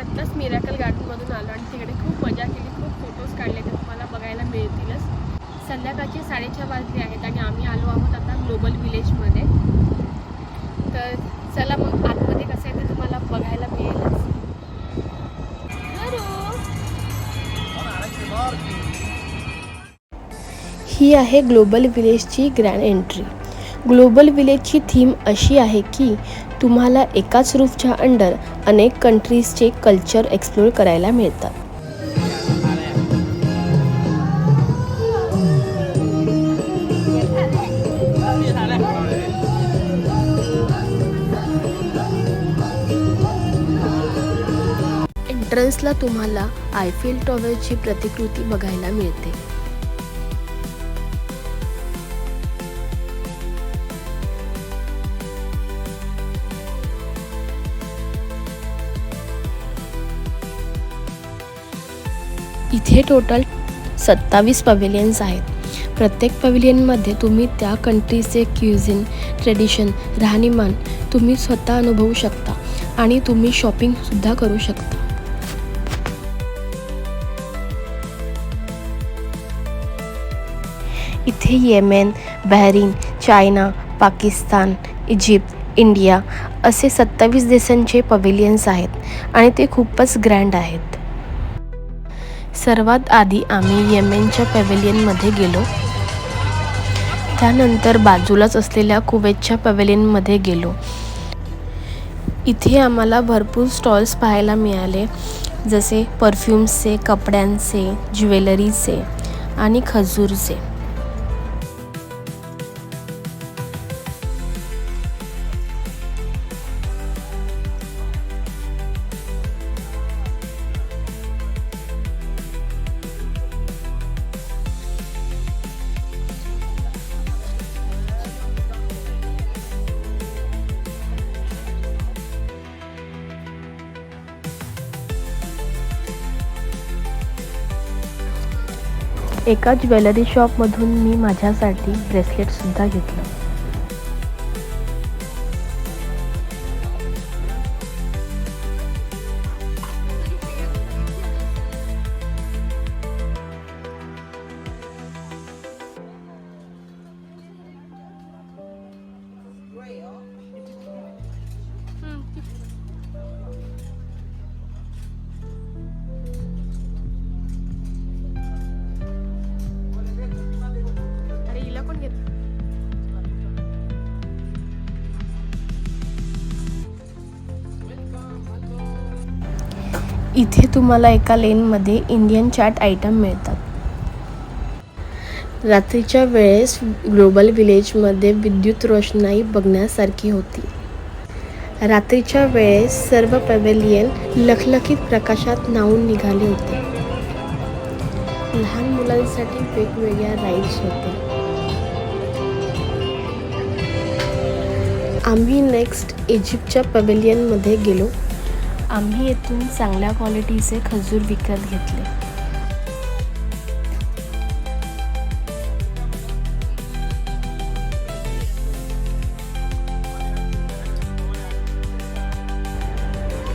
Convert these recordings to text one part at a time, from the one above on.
आत्ताच मिराकल गार्डनमधून आलो आणि तिकडे खूप मजा केली खूप फोटोज काढले ते तुम्हाला बघायला मिळतीलच. संध्याकाळचे साडेचार वाजले आहेत आणि आम्ही आलो आहोत आता ग्लोबल विलेजमध्ये तर चला मग आतमध्ये कसं आहे ते तुम्हाला बघायला मिळेलच. ही आहे ग्लोबल विलेजची ग्रँड एंट्री ग्लोबल विलेजची थीम अशी आहे की तुम्हाला एकाच रूफच्या अंडर अनेक कंट्रीजचे कल्चर एक्सप्लोर करायला मिळतात. एंट्रन्सला तुम्हाला आयफिल टॉवरची प्रतिकृती बघायला मिळते. इथे टोटल सत्तावीस पवेलियन्स आहेत. प्रत्येक पवेलियनमध्ये तुम्ही त्या कंट्रीचे क्युझिन ट्रेडिशन राहणीमान तुम्ही स्वतः अनुभवू शकता आणि तुम्ही शॉपिंगसुद्धा करू शकता. इथे Yemen Bahrain China Pakistan Egypt India असे सत्तावीस देशांचे पवेलियन्स आहेत आणि ते खूपच ग्रँड आहेत. सर्वात आधी आम्ही येमेनच्या पॅवेलियनमध्ये गेलो. त्यानंतर बाजूलाच असलेल्या कुवेतच्या पॅवेलियनमध्ये गेलो. इथे आम्हाला भरपूर स्टॉल्स पाहायला मिळाले जसे परफ्यूम्सचे कपड्यांचे ज्वेलरीचे आणि खजूरचे. एका ज्वेलरी शॉपमधून मी माझ्यासाठी ब्रेसलेटसुद्धा घेतलं. इथे तुम्हाला एका लेनमध्ये इंडियन चाट आयटम मिळतात. रात्रीच्या वेळेस ग्लोबल विलेजमध्ये विद्युत रोषणाई बघण्यासारखी होती. रात्रीच्या वेळेस सर्व पॅवेलियन लखलखीत प्रकाशात नावून निघाले होते. लहान मुलांसाठी वेगवेगळ्या राईड्स होते. आम्ही नेक्स्ट इजिप्तच्या पवेलियनमध्ये गेलो. आम्ही येथून चांगल्या क्वालिटीचे खजूर विकत घेतले.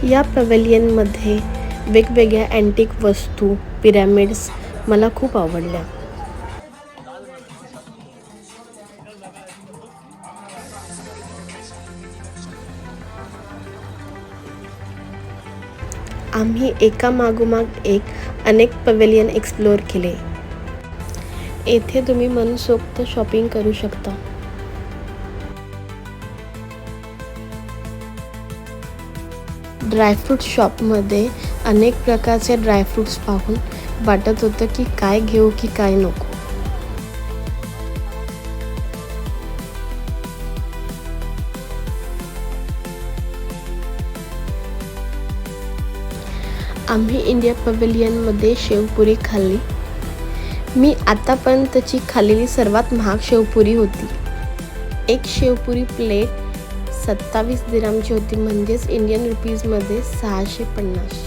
या पवेलियनमध्ये वेगवेगळ्या अँटिक वस्तू पिरॅमिड्स मला खूप आवडल्या. आम्ही एका मागोमाग एक अनेक पवेलियन एक्सप्लोअर केले. येथे तुम्ही मनसोक्त शॉपिंग करू शकता. ड्रायफ्रूट शॉपमध्ये अनेक प्रकारचे ड्रायफ्रूट्स पाहून वाटत होतं की काय घेऊ की काय नको. आम्ही इंडिया पवेलियनमध्ये शेवपुरी खाल्ली. मी आतापर्यंतची खाल्लेली सर्वात महाग शेवपुरी होती. एक शेवपुरी प्लेट सत्तावीस दिरामची होती म्हणजेच इंडियन रुपीजमध्ये सहाशे पन्नास.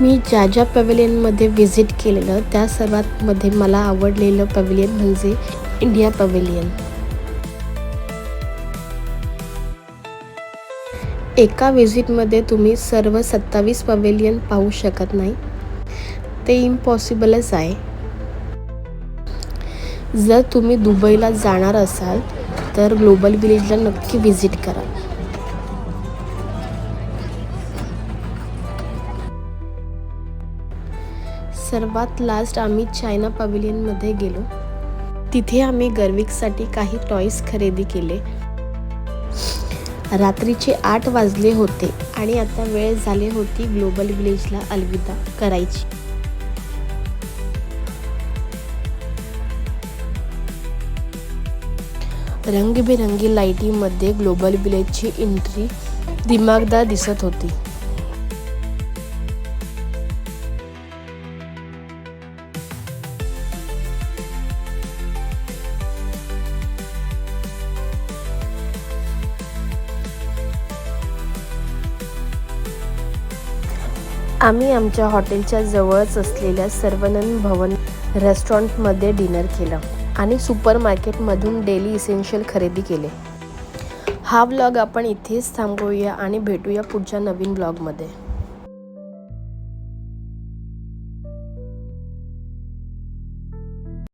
मी ज्या ज्या पवेलियनमध्ये व्हिजिट केलेलं त्या सर्वात मध्ये मला आवडलेलं पवेलियन म्हणजे इंडिया पवेलियन. एका विजिटमध्ये तुम्ही सर्व सत्तावीस पवेलियन पाहू शकत नाही. ते इम्पॉसिबलच आहे. जर तुम्ही दुबईला जाणार असाल तर ग्लोबल विलेजला नक्की व्हिजिट करा. सर्वात लास्ट आम्ही चायना पवेलियनमध्ये गेलो. तिथे आम्ही गर्विकसाठी काही टॉईस खरेदी केले. रात्रीचे आठ वाजले होते आणि आता वेळ झाली होती ग्लोबल विलेजला अलविदा करायची. रंगीबेरंगी लाईटीमध्ये ग्लोबल विलेजची एंट्री दिमागदार दिसत होती. आम्ही आमच्या हॉटेलच्या जवळच असलेल्या सर्वनंद भवन रेस्टॉरंटमध्ये डिनर केलं आणि सुपर मार्केटमधून डेली इसेन्शियल खरेदी केले. हा ब्लॉग आपण इथेच थांबवूया आणि भेटूया पुढच्या नवीन ब्लॉगमध्ये